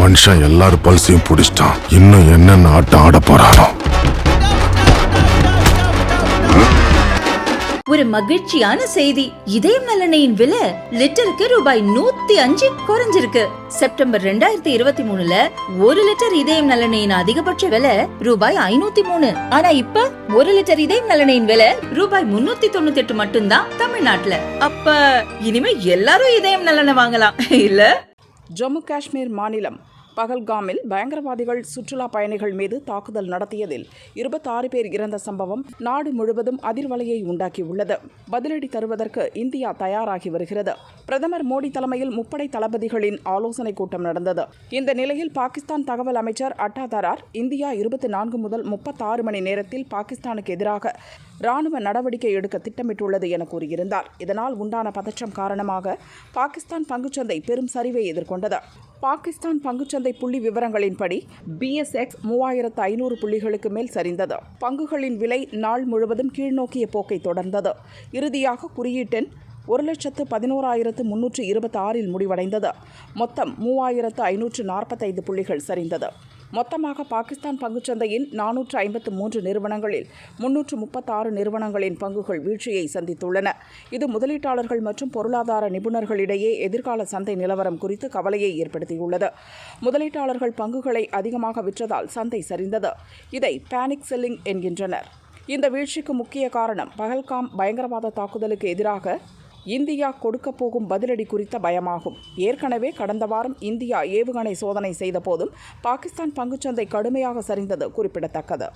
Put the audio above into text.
மனுஷன் எல்லார் பல்சையும் பிடிச்சிட்டான். இன்னும் என்னென்ன ஆட்டம் ஆட போறானோ. ஒரு மகிழ்ச்சியான செய்தி. இதயம் நலனையின் விலை லிட்டருக்கு ரூபாய் நூத்தி அஞ்சு குறைஞ்சிருக்கு. செப்டம்பர் ரெண்டாயிரத்தி இருபத்தி மூணுல ஒரு லிட்டர் இதயம் நலனையின் அதிகபட்ச விலை ரூபாய் ஐநூத்தி மூணு. ஆனா இப்ப ஒரு லிட்டர் இதயம் நலனையின் விலை ரூபாய் முன்னூத்தி தொண்ணூத்தி எட்டு மட்டும்தான் தமிழ்நாட்டுல. அப்ப இனிமே எல்லாரும் இதயம் நலனை வாங்கலாம். இல்ல? ஜம்மு காஷ்மீர் மாநிலம் பகல்காமில் பயங்கரவாதிகள் சுற்றுலா பயணிகள் மீது தாக்குதல் நடத்தியதில் இருபத்தாறு பேர் இறந்த சம்பவம் நாடு முழுவதும் அதிர்வலையை உண்டாக்கியுள்ளது. பதிலடி தருவதற்கு இந்தியா தயாராகி வருகிறது. பிரதமர் மோடி தலைமையில் முப்படை தளபதிகளின் ஆலோசனைக் கூட்டம் நடந்தது. இந்த நிலையில் பாகிஸ்தான் தகவல் அமைச்சர் அட்டா தரார் இந்தியா இருபத்தி நான்கு முதல் முப்பத்தாறு மணி நேரத்தில் பாகிஸ்தானுக்கு எதிராக ராணுவ நடவடிக்கை எடுக்க திட்டமிட்டுள்ளது என கூறியிருந்தார். இதனால் உண்டான பதற்றம் காரணமாக பாகிஸ்தான் பங்குச்சந்தை பெரும் சரிவை எதிர்கொண்டது. பாகிஸ்தான் பங்குச்சந்தை புள்ளி விவரங்களின்படி பிஎஸ்எக்ஸ் மூவாயிரத்து ஐநூறு புள்ளிகளுக்கு மேல் சரிந்தது. பங்குகளின் விலை நாள் முழுவதும் கீழ்நோக்கிய போக்கை தொடர்ந்தது. இறுதியாக குறியீட்டெண் ஒரு லட்சத்து பதினோராயிரத்து முன்னூற்று இருபத்தி ஆறில் முடிவடைந்தது. மொத்தம் மூவாயிரத்து ஐநூற்று நாற்பத்தைந்து புள்ளிகள் சரிந்தது. மொத்தமாக பாகிஸ்தான் பங்குச்சந்தையின் நானூற்று ஐம்பத்து மூன்று நிறுவனங்களில் முன்னூற்று முப்பத்தாறு நிறுவனங்களின் பங்குகள் வீழ்ச்சியை சந்தித்துள்ளன. இது முதலீட்டாளர்கள் மற்றும் பொருளாதார நிபுணர்களிடையே எதிர்கால சந்தை நிலவரம் குறித்து கவலையை ஏற்படுத்தியுள்ளது. முதலீட்டாளர்கள் பங்குகளை அதிகமாக விற்றதால் சந்தை சரிந்தது. இதை பேனிக் செல்லிங் என்கின்றனர். இந்த வீழ்ச்சிக்கு முக்கிய காரணம் பகல்காம் பயங்கரவாத தாக்குதலுக்கு எதிராக இந்தியா கொடுக்க போகும் பதிலடி குறித்த பயமாகும். ஏற்கனவே கடந்த வாரம் இந்தியா ஏவுகணை சோதனை செய்த போதும் பாகிஸ்தான் பங்குச்சந்தை கடுமையாக சரிந்தது குறிப்பிடத்தக்கது.